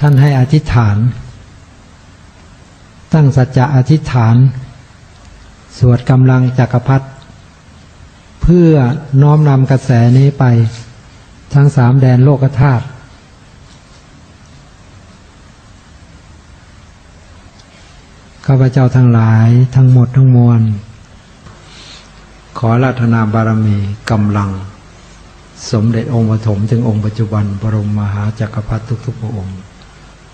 ท่านให้อธิษฐาน ตั้งสัจจะอธิษฐาน สวดกำลังจักรพรรดิเพื่อน้อมนำกระแสนี้ไป ทั้งสามแดนโลกธาตุข้าพเจ้าทั้งหลายทั้งหมดทั้งมวล ขอราธนาบารมีกำลัง สมเด็จองค์ปฐมถึงองค์ปัจจุบันบรมมหาจักรพรรดิทุกๆพระองค์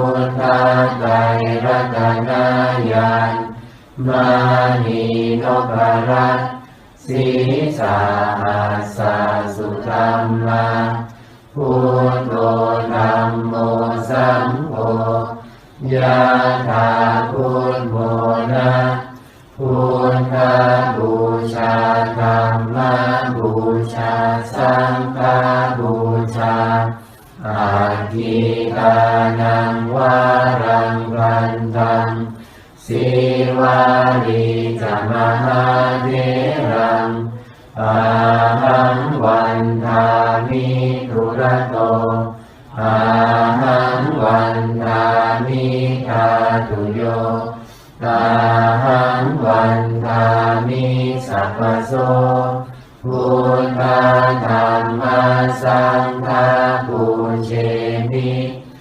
พุทธไตรรัตนายานมานีนพรัตสีสาหัสสสุธรรมาพุทโธธัมโมสังโฆยะถาพุทโมนะพุทธบูชาธรรมบูชา สังฆบูชา อาทิตานังวารังวันตังสิวาลีจะมหาเทรังอาหังวันทามิทุระโตอาหังวันทามิทาตุโยตาหังวันทามิสัพพโสพุทธธรรมสังฆปู เชมิ